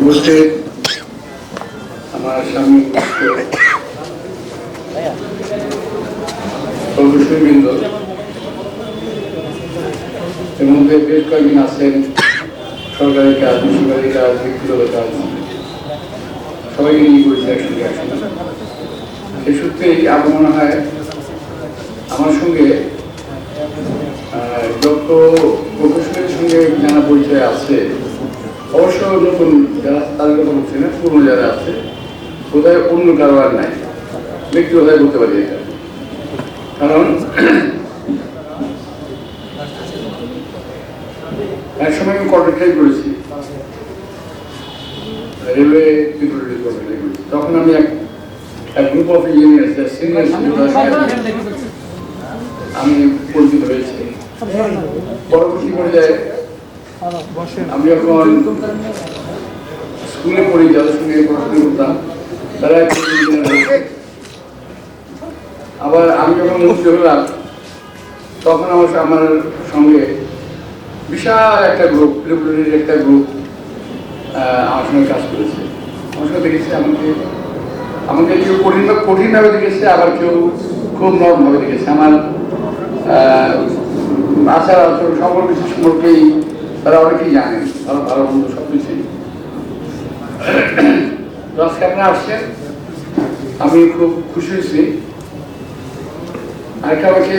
উপস্থিত। আমার স্বামী এর মধ্যে বেশ কয়েকজন আছেন সরকারি কাজ বেসরকারি কাজ ব্যক্তিগত কাজ সবাইকে নিয়ে করেছে একসঙ্গে একসঙ্গে সেই সূত্রেই আমার মনে হয় আমার সঙ্গে যত প্রফেশনের সঙ্গে জানা পরিচয় আছে অবশ্য নতুন যারা তাদের কথা বলছি না পুরনো যারা আছে বোধহয় অন্য কারও আর নাই। ব্যক্তিগতভাবে বলতে পারি এটা? কারণ এক সময় আমি কন্ট্রাক্টাই করেছি রেলওয়ে সিকিউরিটি কন্ট্রাক্টাই করেছি তখন আমি এক এক গ্রুপ অফ ইঞ্জিনিয়ার সিনিয়র আমি পরিচিত হয়েছি। পরবর্তী পর্যায়ে আমি যখন স্কুলে পড়ি, যাদের সঙ্গে করতাম, তারা। আবার আমি যখন মুক্তি হলাম, তখন আমার আমার সঙ্গে বিশাল একটা গ্রুপ পিডব্লিউডির একটা গ্রুপ আমার সঙ্গে কাজ করেছে আমার সঙ্গে দেখেছে, আমাকে আমাকে কেউ কঠিন কঠিনভাবে দেখেছে, আবার কেউ খুব নরমভাবে দেখেছে আমার আচার আচরণ সকল কিছু সম্পর্কেই তারা অনেকেই জানেন ভালো ভালো, মন্দ সব কিছুই। আজকে আপনারা আসছেন, আমি খুব খুশি হয়েছি। আরেকটা আমাকে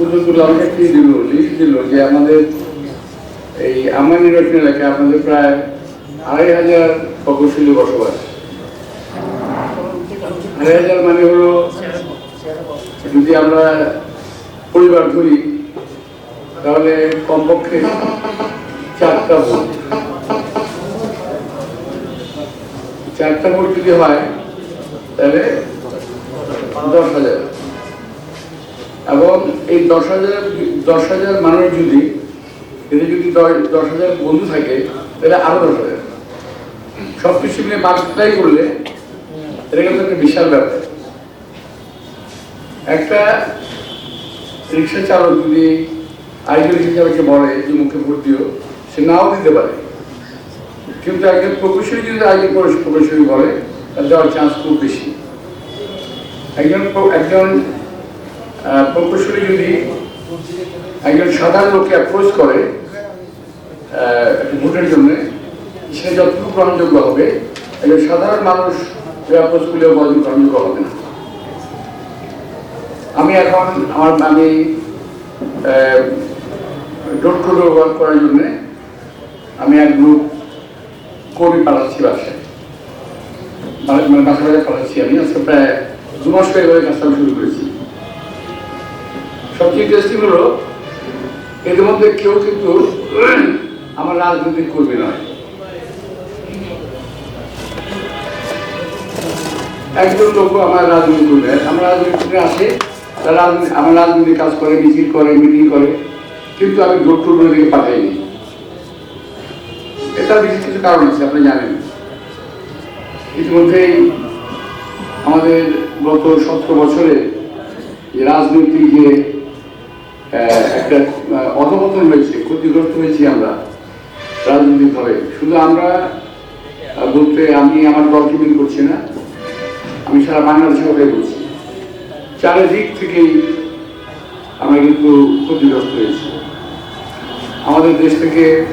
উদ্যোগগুলো আমাকে কি দিল লিস্ট দিল যে আমাদের এই আমার নির্বাচন এলাকায় আপনাদের প্রায় আড়াই হাজার প্রকৌশলী বসবাস। আড়াই হাজার মানে হলো যদি আমরা পরিবার ধরি, তাহলে কমপক্ষে চারটা ভোট। চারটা ভোট যদি হয়, তাহলে দশ হাজার। এবং এই দশ হাজার দশ হাজার মানুষ যদি এতে যদি দশ- হাজার বন্ধু থাকে, তাহলে আরও দশ হাজার। সব কিছু মিলে মাল্টিপ্লাই করলে এটা কিন্তু একটা বিশাল ব্যাপার। একটা রিক্সা চালক যদি আরেকজন চালককে বলে যে মুখে ভোট দিও সে নাও দিতে পারে। কিন্তু একজন প্রকৌশলী যদি আরেকজন প্রকৌশ- প্রকৌশলী বলে তার দেওয়ার চান্স খুব বেশি। একজন একজন প্রকৌশলী যদি একজন সাধারণ লোককে অ্যাপ্রোচ করে ভোটের জন্য, সে যতটুকু গ্রহণযোগ্য হবে, একজন সাধারণ মানুষ অ্যাপ্রোচ করলেও গ্রহণযোগ্য হবে না। আমি এখন আমার টু ডোর ওয়ার্ক করার জন্য আমি এক গ্রুপ কর্মী পাঠাচ্ছি বাসায়। মানে বাসা পাঠাচ্ছি আমি। আজকে প্রায় দু মাস হয়ে গেলে কাজটা শুরু করেছি। সবচেয়ে ইন্টারেস্টিং হলো এদের মধ্যে কেউ কিন্তু আমার রাজনৈতিক কর্মী নয় একজন লোক আমার রাজনীতি করবে। আমার রাজনীতিতে আসে। রাজনীতি- আমার রাজনীতি কাজ করে, মিছিল করে, মিটিং করে, কিন্তু আমি ডোর টু ডোর দিকে পাঠাইনি। এটা বিশেষ কিছু কারণ আছে, আপনি জানেন। ইতিমধ্যেই আমাদের গত সতেরো বছরে যে রাজনৈতিক যে একটা অধপতন হয়েছে, ক্ষতিগ্রস্ত হয়েছি আমরা রাজনৈতিকভাবে শুধু আমরা বলতে আমি আমার দলকে মিল করছি না, আমি সারা বাংলাদেশের কথাই বলছি চারিদিক থেকেই আমরা কিন্তু ক্ষতিগ্রস্ত হয়েছি। আমাদের দেশ থেকে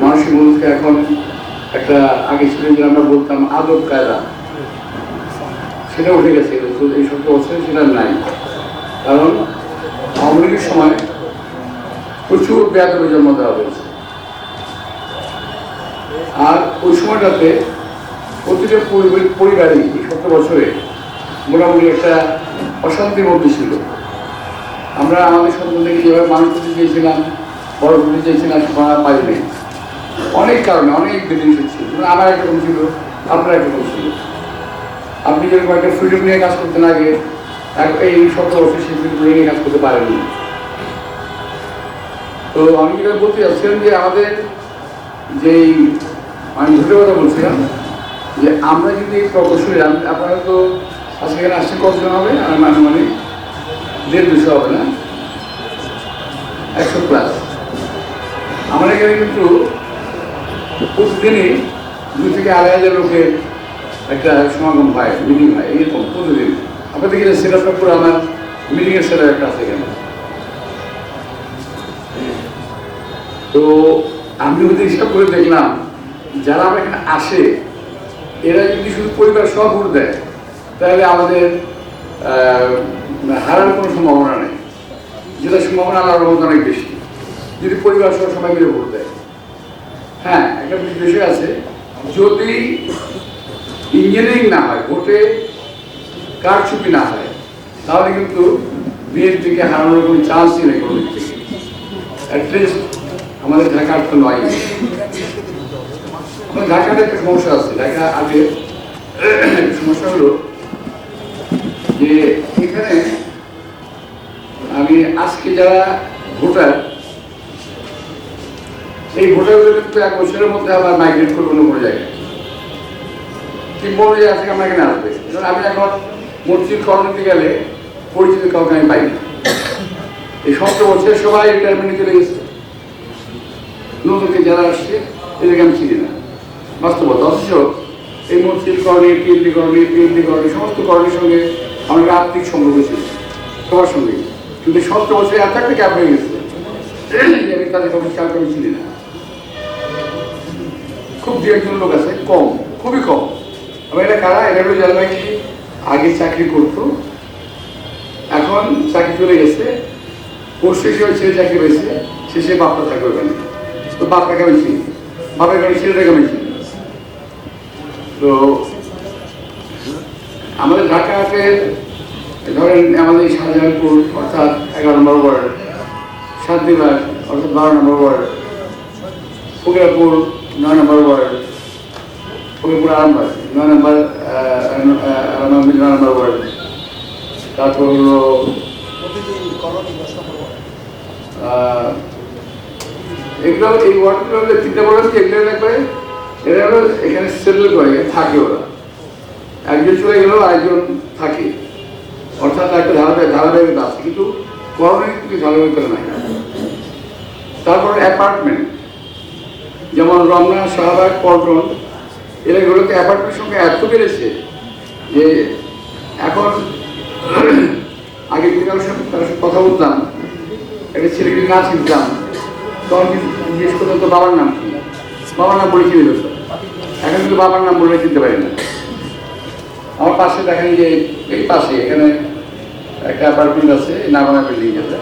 মানুষের মধ্যে এখন একটা, আগে ছিল যে আমরা বলতাম, আদব কায়দা। সেটা উঠে গেছে এই সত্তর বছরে সেটা নাই। কারণ আওয়ামী সময় প্রচুর ব্যাধবে জন্ম দেওয়া হয়েছে। আর ওই সময়টাতে প্রতিটা পরিবার- পরিবারই সত্তর বছরে মোটামুটি একটা অশান্তির মধ্যে ছিল। আমরা আমাদের সন্তানদেরকে যেভাবে মানুষ করতে চেয়েছিলাম, বড় করতে চেয়েছিলাম, সেটা পাইনি। অনেক কারণে, অনেক ছিল যেমন আমার একরকম ছিল, আপনার একরকম ছিল। আপনি যেরকম একটা ফ্রিডম নিয়ে কাজ করতেন আগে এই সত্তর অফিসে ফ্রিডম নিয়ে কাজ করতে পারেননি। তো আমি যেটা বলতে চাচ্ছিলাম যে আমাদের যেই, আমি দুটো কথা বলছিলাম, যে আমরা যদি প্রকৌশলী আপনারা তো আজকে এখানে আসছে কতজন হবে? আমার মানে দেড় দুশো হবে না? একশো প্লাস আমার এখানে কিন্তু প্রতিদিনই দুই থেকে আড়াই হাজার লোকের একটা সমাগম হয় মিটিং হয়, এরকম প্রতিদিন। আপনাদের এখানে সেট আপটা পুরো আমার মিটিংয়ের সেট একটা আছে এখানে। তো আমি ওদের হিসাব করে দেখলাম, যারা আমার এখানে আসে, এরা যদি শুধু পরিবার সহ ভোট দেয় তাহলে আমাদের হারার কোনো সম্ভাবনা নেই। যেটা সম্ভাবনা আল্লাহর রহমত অনেক বেশি। যদি পরিবার সহ সবাই মিলে ভোট দেয়। হ্যাঁ একটা বিষয় আছে। যদি ইঞ্জিনিয়ারিং না হয়, ভোটে কারচুপি না হয়, তাহলে কিন্তু বিএনপিকে হারানোর কোনো চান্সই নেই কোনো অ্যাটলিস্ট আমাদের ঢাকার তো নয়। আমাদের ঢাকাতে একটা সমস্যা আছে। ঢাকা আগে সমস্যা হলো যে এখানে আমি আজকে যারা ভোটার, এই ভোটারগুলো কিন্তু এক বছরের মধ্যে আবার মাইগ্রেট করবে অন্য কোনো জায়গায়। ঠিক বড় জায়গা থেকে এখানে আসবে। আমি এখন মসজিদ গেলে পরিচিত কাউকে আমি পাই না। এই সতেরো বছর সবাই রিটায়ারমেন্টে চলে গেছে। নতুনকে যারা আসছে, এদেরকে আমি চিনি না। বাস্তবতা অথচ এই মসজিদ করণী টিএমডি করণী করণী সমস্ত করণীর সঙ্গে একটা আর্থিক সম্পর্ক ছিল সবার সঙ্গে। কিন্তু সতেরো বছর এত একটা ক্যাপ হয়ে গেছে। আমি তাদের কাউকে খেয়াল করে চিনি না। খুব দু একজন লোক আছে, কম, খুবই কম। আমি এটা কারা এটা হলো যারা আগে চাকরি করতো, এখন চাকরি চলে গেছে। পোস্ট হিসেবে ছেলে চাকরি পেয়েছে, শেষে বাপটা থাকবে ওখানে তো বাপটাকে আমি চিনি, বাপের কারণে ছেলেটাকে আমি চিনি। তো আমাদের ঢাকাতে ধরেন আমাদের শাহজাহানপুর অর্থাৎ এগারো নম্বর ওয়ার্ড শান্তিবাগ অর্থাৎ বারো নম্বর ওয়ার্ড ফকিরাপুর নয় নম্বর ওয়ার্ড ফকিরপুর আরামবাগ, নয় নম্বর আরামবাগ নয় নম্বর ওয়ার্ড। তারপর হলো এগুলো এই ওয়ার্ডগুলো করলাম যে এগুলো এরা হলো এখানে সেটেল করে থাকে ওরা। একজন চলে গেলেও আরেকজন থাকে। অর্থাৎ একটা ধারাবাহিক ধারাবাহিকতা আছে কিন্তু করণীয় কিন্তু ধারাবাহিকতা নাই। তারপর অ্যাপার্টমেন্ট, যেমন রমনা, শাহবাগ, পল্টন এলাকাগুলোতে অ্যাপার্টমেন্ট সংখ্যা এত বেড়েছে যে এখন আগে যদি কারোর সাথে কারোর সাথে কথা বলতাম, একটা ছেলেকে না চিনতাম তখন কিন্তু জিজ্ঞেস করতাম তো বাবার নাম কি? বাবার নাম বলে চিনে এখন কিন্তু বাবার নাম বলে চিনতে পারি না। আমার পাশে দেখেন যে এই পাশে এখানে একটা অ্যাপার্টমেন্ট আছে নাগনা বিল্ডিং আছে।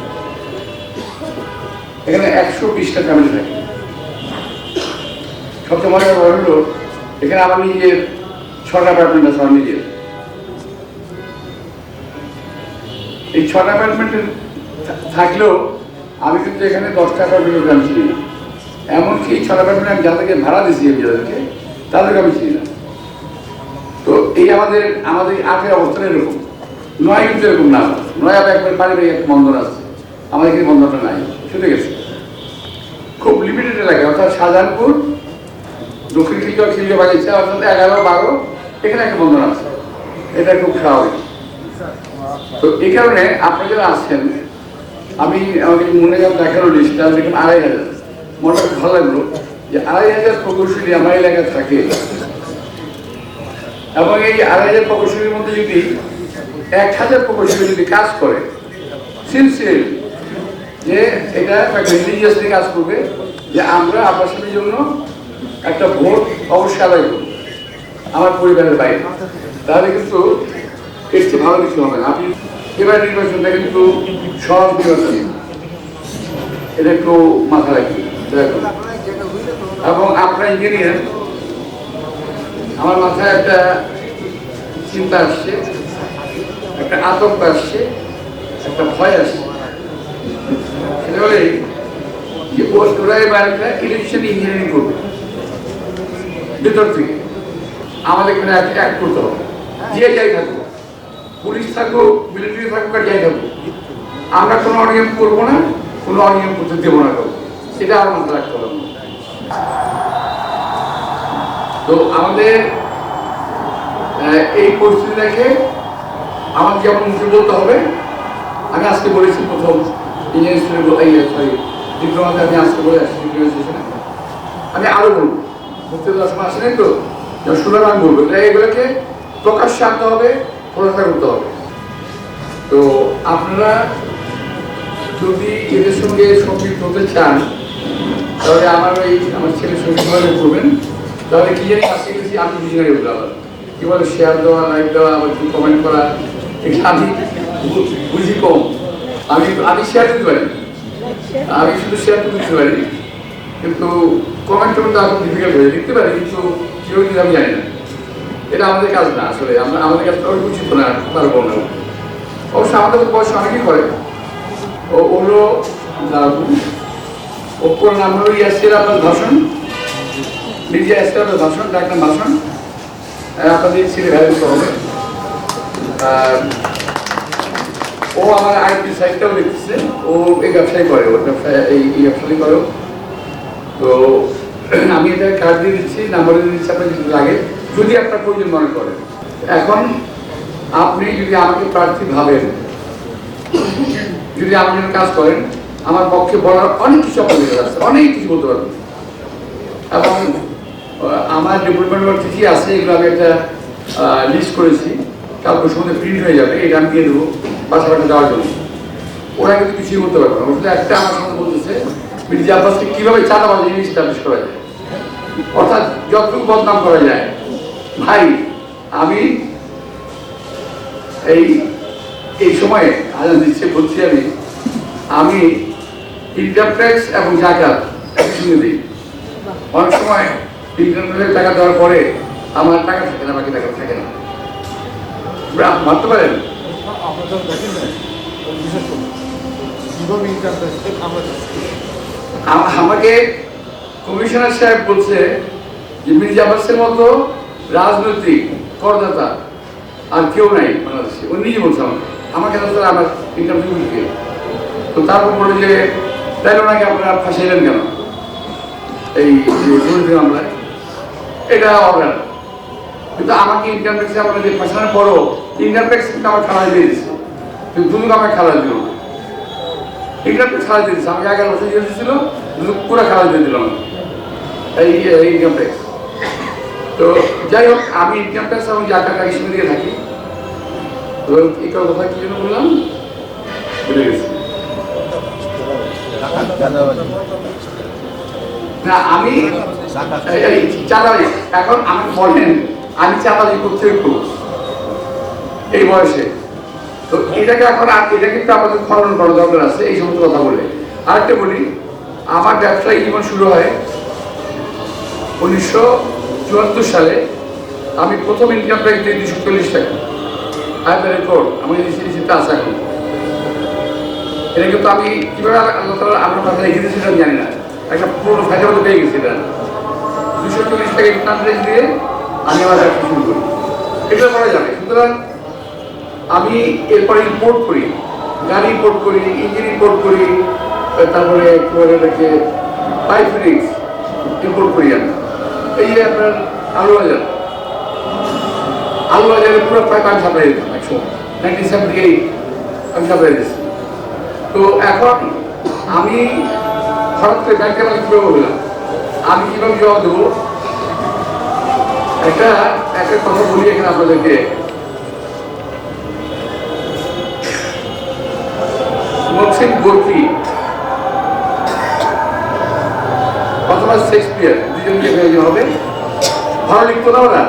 এখানে একশো বিশটা ফ্যামিলি থাকে। সবচেয়ে মজার ব্যাপার হলো, এখানে আমার নিজের ছটা অ্যাপার্টমেন্ট আছে, আমার নিজের। এই ছটা অ্যাপার্টমেন্টে থাকলেও আমি কিন্তু এখানে দশটা অ্যাপার্টমেন্টের আমি চিনি এমনকি এই ছটা অ্যাপার্টমেন্ট আমি যাদেরকে ভাড়া দিয়েছি আমি যাদেরকে, তাদেরকে আমি চিনি। এই আমাদের আমাদের আটের অবস্থান এরকম। নয় কিন্তু এরকম না। নয় আবার একবার পারিবারিক একটা বন্ধন আছে। আমাদের এখানে বন্ধনটা নাই। ছুটে গেছে। খুব লিমিটেড এলাকা। অর্থাৎ শাহজাহানপুর, দক্ষিণ খিলগড় খিলগড় বাগিচা, অর্থাৎ এগারো, বারো, এখানে একটা বন্ধন আছে। এটা খুব স্বাভাবিক। তো এই কারণে আপনি যারা আসছেন আমি আমাকে মনে যখন দেখানো লিস্টটা দেখুন আড়াই হাজার। মনে ভালো লাগল যে আড়াই হাজার প্রকৌশলী আমার এলাকায় থাকে। এবং এই আড়াই হাজার প্রকৌশলীর মধ্যে যদি এক হাজার প্রকৌশলী যদি কাজ করে সিনসিয়ারলি যে এটা একটা রিলিজিয়াসলি কাজ করবে, যে আমরা আবাসনের জন্য একটা ভোট অবশ্যই আদায় করব আমার পরিবারের বাইরে। তাহলে কিন্তু চেয়ে ভালো কিছু হবে না। আপনি এবার নির্বাচনটা কিন্তু সহজ নির্বাচন। এটা একটু মাথা রাখি দয়া করে। এবং আপনার ইঞ্জিনিয়ার আমার মাথায় একটা চিন্তা আসছে, একটা আতঙ্ক আসছে, একটা ভয় আসছে। সেটা হলে যে ওরা এবার একটা ইলেকশন ইঞ্জিনিয়ারিং করবে। ভেতর থেকে। আমাদের এখানে এক করতে হবে। যে যাই থাকব পুলিশ থাকুক মিলিটারি থাকুক আর যাই থাকুক, আমরা কোনো অনিয়ম করব না, কোনো অনিয়ম করতে দেবো না এটা আমার মাথায় রাখতে হবে তো আমাদের এই পরিস্থিতি দেখে আমাদের যেমন মুখে বলতে হবে, আমি আজকে বলেছি প্রথম ইঞ্জিনিয়ারিং স্টুডেন্ট সরি ডিপ্লোমাতে আমি আজকে বলে আসছি আমি আরও বলব মুক্তি দেওয়ার সময় আসেনি তো? শুনলাম আমি বলব এগুলোকে প্রকাশ্যে আনতে হবে পড়াশোনা করতে হবে। তো আপনারা যদি এদের সঙ্গে সম্পৃক্ত হতে চান, তাহলে আমার ওই আমার ছেলের সঙ্গে করবেন। তাহলে কি জানি আজকে গেছি আমি বুঝি না এগুলো আবার কি বলে শেয়ার দেওয়া লাইক দেওয়া, আবার কি কমেন্ট করা আমি বুঝি কম। আমি আমি শেয়ার দিতে পারি। আমি শুধু শেয়ার করতে দিতে পারি। কিন্তু কমেন্ট করতে এখন ডিফিকাল্ট হয়ে। লিখতে পারি, কিন্তু কেউ যদি আমি জানি না। এটা আমাদের কাজ না, আসলে। আমরা, আমাদের কাজ করা উচিত না পারব না। অবশ্য আমাদের তো বয়স অনেকেই করে। ও ওগুলো ওপর নাম হলো ইয়াসির আপনার ভাষণ ইয়াসির আপনার ভাষণ ডাক্তার ভাষণ। আপনাদের ছেলে ভ্যালু হবে। ও আমার আইটি সাইটটাও দেখতেছে। ও এই ব্যবসায় করে, ওর ব্যবসায় এই এই করে। তো আমি এটা কার্ড দিয়ে দিচ্ছি নাম্বার দিয়ে দিচ্ছি, আপনার যদি লাগে, যদি আপনার প্রয়োজন মনে করেন এখন আপনি যদি আমাকে প্রার্থী ভাবেন, যদি আপনি কাজ করেন, আমার পক্ষে বলার অনেক কিছু আপনাদের আছে, অনেক কিছু বলতে পারবেন। এবং আমার ডেভেলপমেন্ট চিঠি আছে, এগুলো আমি একটা লিস্ট করেছি। কালকে সন্ধ্যে প্রিন্ট হয়ে যাবে, এটা আমি দিয়ে দেবো বাসা বাসা দেওয়ার জন্য। ওরা কিন্তু কিছুই বলতে পারবে না। ওটা একটা আমার সঙ্গে বলতেছে, মির্জা আব্বাসকে কীভাবে চাঁদাবাজি স্টাবলিশ করা যায় অর্থাৎ যতটুকু বদনাম করা যায়। ভাই, আমি এই এই সময়ে আজান দিচ্ছে বলছি আমি আমি ইনকাম ট্যাক্স এবং জাকাত একসঙ্গে দিই। অনেক সময় ইনকাম টাকা দেওয়ার পরে আমার টাকা থাকে না, বাকি টাকা থাকে না। ভাবতে পারেন? আমরা আমরা আমাকে কমিশনার সাহেব বলছে যে মির্জা মতো রাজনৈতিক করদাতা আর কেউ নাই বাংলাদেশে। ও নিজে বলছে আমাকে। আমাকে তো আমার ইনকাম দিকে তো তারপর বলল যে তাই ওনাকে আপনারা ফাঁসাইলেন কেন? এই যে এটা অর্ডার কিন্তু আমাকে ট্যাক্সে আপনাদের ফাঁসানোর পরও ইনকাম ট্যাক্স কিন্তু আমার খালায় দিয়ে দিচ্ছে কিন্তু দুদুক আমাকে খালায় দিল না। তো ছাড়া দিয়েছে। আমাকে এগারো বছর জেল ছিল পুরো খাওয়া দিয়ে দিলাম। এই এই ইনকাম তো যাই হোক, আমি ইনকাম ট্যাক্স এবং যা টাকা হিসেবে দিয়ে থাকি। তো এই কথা কি জন্য বললাম? ভুলে গেছি। না, আমি এখন আমি বলেন, আমি চাঁদাবাজি করতে এই বয়সে। তো এটাকে এখন আর এটা কিন্তু আমাদের খনন করা দরকার আছে, এই সমস্ত কথা বলে। আরেকটা বলি, আমার ব্যবসায়িক জীবন শুরু হয় উনিশশো চুয়াত্তর সালে। আমি প্রথম ইনকাম দিই দুশো চল্লিশ টাকা। আয়তের রেকর্ড এই সিরিজটা আছে এখন। এটা কিন্তু আমি কীভাবে আল্লাহ তালা আমার কথা লিখেছি সেটা জানি না। একটা পুরো ফাইলের মধ্যে পেয়ে গেছি এটা। দুশো চল্লিশ টাকা ট্যাক্স দিয়ে আমি আমার ব্যবসা শুরু করি। এটা করা যাবে। সুতরাং আমি এরপরে ইম্পোর্ট করি। গাড়ি ইম্পোর্ট করি ইঞ্জিন ইম্পোর্ট করি তারপরে এটাকে পাইপ ফিটিংস ইম্পোর্ট করি আমি। এই যে আপনার আলু বাজার আলু বাজারে পুরো পাইপ আমি সাপ্লাই দিতাম একশো। নাইনটিন সেভেন্টি এইট আমি সাপ্লাই দিচ্ছি। তো এখন আমি হঠাৎ করে ব্যাংকে আমি কীভাবে বললাম আমি কীভাবে জবাব দেবো? একটা একটা কথা বলি এখানে আপনাদেরকে। মহসিন গোর্কি অথবা শেক্সপিয়ার, দুজনকে প্রয়োজন হবে। ভালো লিখতো না ওরা?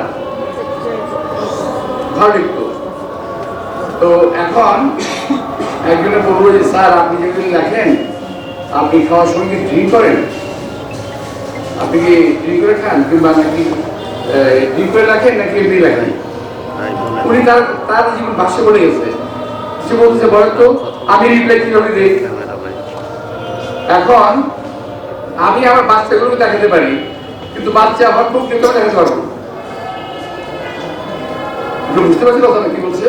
ভালো লিখতো তো এখন একজনে বলব যে, স্যার, আপনি যেগুলি লেখেন, আপনি খাওয়ার কি ড্রিঙ্ক করেন? আপনি কি ড্রিঙ্ক করে খান কিংবা নাকি ড্রিঙ্ক করে লেখেন নাকি এমনি লেখেন উনি তার তার জীবন ভাষ্য বলে গেছে। সে বলতেছে, বলেন তো, আমি রিপ্লাই কীভাবে দিই? এখন আমি আমার বাচ্চাগুলোকে দেখাতে পারি, কিন্তু বাচ্চা আমার প্রকৃত দেখাতে পারব বুঝতে পারছেন কথা কি বলছে?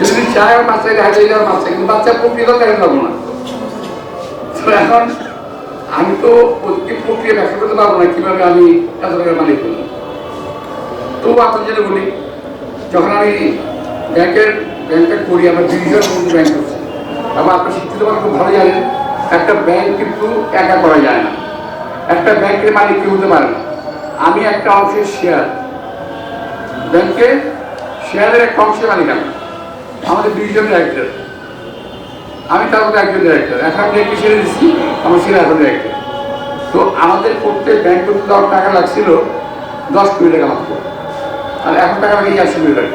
যদি চায় আমার বাচ্চাকে দেখাতে আমার বাচ্চা, কিন্তু বাচ্চা প্রকৃত দেখাতে পারব না? এখন আমি তো ওদেরকে প্রক্রিয়া ব্যাখ্যা করতে পারব না, কীভাবে আমি এত টাকার মালিক হলাম তো আপনার যেটা বলি, যখন আমি ব্যাংকের, ব্যাংকটা করি, আমার ডিভিশন কিন্তু ব্যাংক করছি। এবং আপনার শিক্ষিত মানুষ খুব ভালো জানেন, একটা ব্যাংক কিন্তু একা করা যায় না। একটা ব্যাংকের মালিক কেউ হতে পারে না। আমি একটা অংশের শেয়ার ব্যাংকে শেয়ারের একটা অংশের মালিক আমি। আমাদের দুইজন ডাইরেক্টর আমি তার মধ্যে একজন ডাইরেক্টর এখন আমি ছেড়ে দিচ্ছি, আমার ছেলে এখন ডাইরেক্টর তো আমাদের করতে ব্যাংক করতে দেওয়ার টাকা লাগছিল, দশ কোটি টাকা মাত্র আর এখন টাকা লাগে চারশো কোটি টাকা।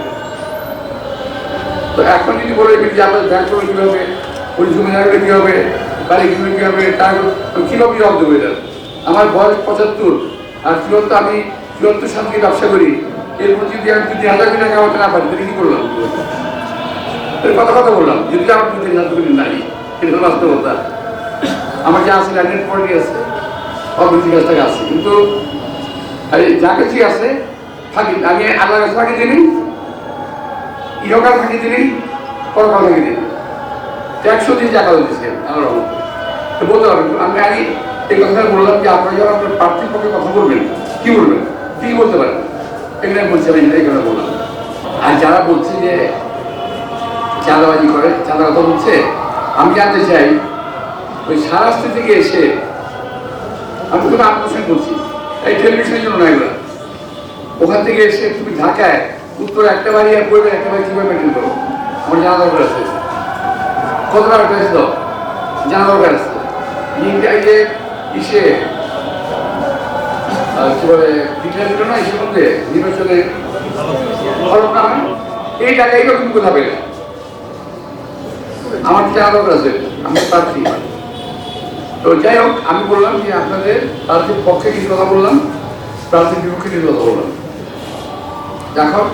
তো এখন যদি বলে যে আমাদের ব্যাংক করবে কীভাবে ওই জমিদারগুলো কী হবে বাড়ি কিনবে কী হবে টাকা কীভাবে জবাব দেবো এটা? আমার বয়স পঁচাত্তর, আর চুয়াত্তর আমি সাল থেকে ব্যবসা করি। এরপর যদি আমি যদি হাজার কোটি টাকা আমাকে না পারি তাহলে কী করলাম? কথা কথা বললাম। যদি আমার দুই, তিন কোটি নাই এটা হলো বাস্তবতা। আমার যা আছে ল্যান্ডেড প্রপার্টি আছে অবৃত্তি কাছ থেকে আছে। কিন্তু আরে যা কিছুই আছে থাকি আমি আল্লাহ কাছে ফাঁকি দিই ইহকাল ফাঁকি দিই পরকাল ফাঁকি দিই একশো দিন টাকা দিচ্ছে তো বলতে পারবেন, আমি আগে এই কথাটা বললাম যে আপনারা যখন আপনার প্রার্থীর পক্ষে কথা বলবেন, কি বলবেন? কি বলতে পারেন? এখানে বলছি, আমি এই কথা বললাম। আর যারা বলছে যে চাঁদাবাজি করে চাঁদা কথা বলছে আমি জানতে চাই, ওই সারাস্তি থেকে এসে আমি তুমি আট পার্সেন্ট বলছি এই টেলিভিশনের জন্য না এগুলো। ওখান থেকে এসে তুমি ঢাকায় উত্তর একটা বাড়ি আর পড়বে একটা বাড়ি কীভাবে মেনটেন করো আমার জানা দরকার আছে। কত টাকা পেয়েছে তো জানা দরকার আছে। ইন্ডিয়া যে ইসে কি বলে দিল না? ইসের মধ্যে নির্বাচনে এই টাকা এইটা তুমি কোথা পেলে আমার দরকার আছে, আমি প্রার্থী তো যাই হোক, আমি বললাম যে আপনাদের প্রার্থীর পক্ষে কিছু কথা বললাম, প্রার্থীর বিপক্ষে কিছু কথা বললাম। এখন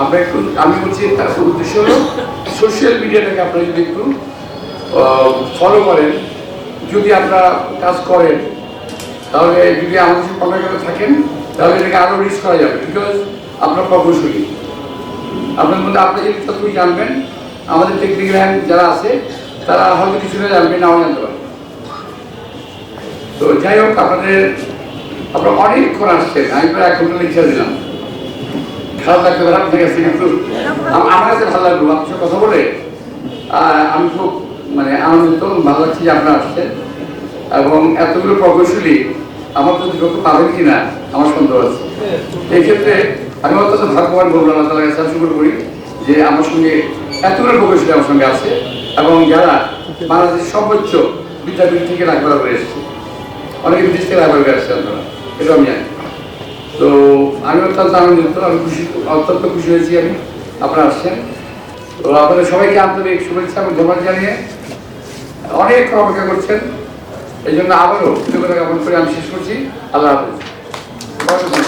আমরা একটু, আমি বলছি, তার উদ্দেশ্য হলো সোশ্যাল মিডিয়াটাকে আপনারা যদি একটু ফলো করেন, যদি আপনারা কাজ করেন, তাহলে যদি আমাদের কন্ট্যাক্টে থাকেন, তাহলে এটাকে আরও রিচ করা যাবে বিকজ আপনার প্রকৌশলী আপনার মধ্যে আপনি যদি জানবেন আমাদের টেকনিক্যাল যারা আছে, তারা হয়তো কিছুটা জানবেন নাও জানতে পারবেন তো যাই হোক, আপনাদের আপনারা অনেকক্ষণ আসছেন আমি প্রায় এক ঘণ্টা লিখে দিলাম। খারাপ পারে কিন্তু আমার কাছে ভালো লাগল, আপনার কথা বলে আমি খুব মানে আনন্দিত, ভালো লাগছে যে আপনারা আসছেন। এবং এতগুলো প্রকৌশলী আমার তো যত পাবেন কিনা আমার সন্দেহ আছে। এই ক্ষেত্রে আমি অত্যন্ত ভাগ্যবান বলব আল্লাহ কাছে শুরু করি যে আমার সঙ্গে এতগুলো প্রকৌশলী আমার সঙ্গে আছে। এবং যারা বাংলাদেশের সর্বোচ্চ বিদ্যাপীঠ থেকে রাখবার করে এসেছে, অনেকে বিদেশ থেকে রাখবার করে আসছে আপনারা এটা আমি জানি। তো আমি অত্যন্ত আনন্দিত, আমি খুশি, অত্যন্ত খুশি হয়েছি আমি। আপনারা আসছেন। তো আপনাদের সবাইকে আন্তরিক শুভেচ্ছা এবং ধন্যবাদ জানিয়ে অনেক অপেক্ষা করছেন। এই জন্য আবারও কৃতজ্ঞতা জ্ঞাপন করে আমি শেষ করছি। আল্লাহ হাফিজ।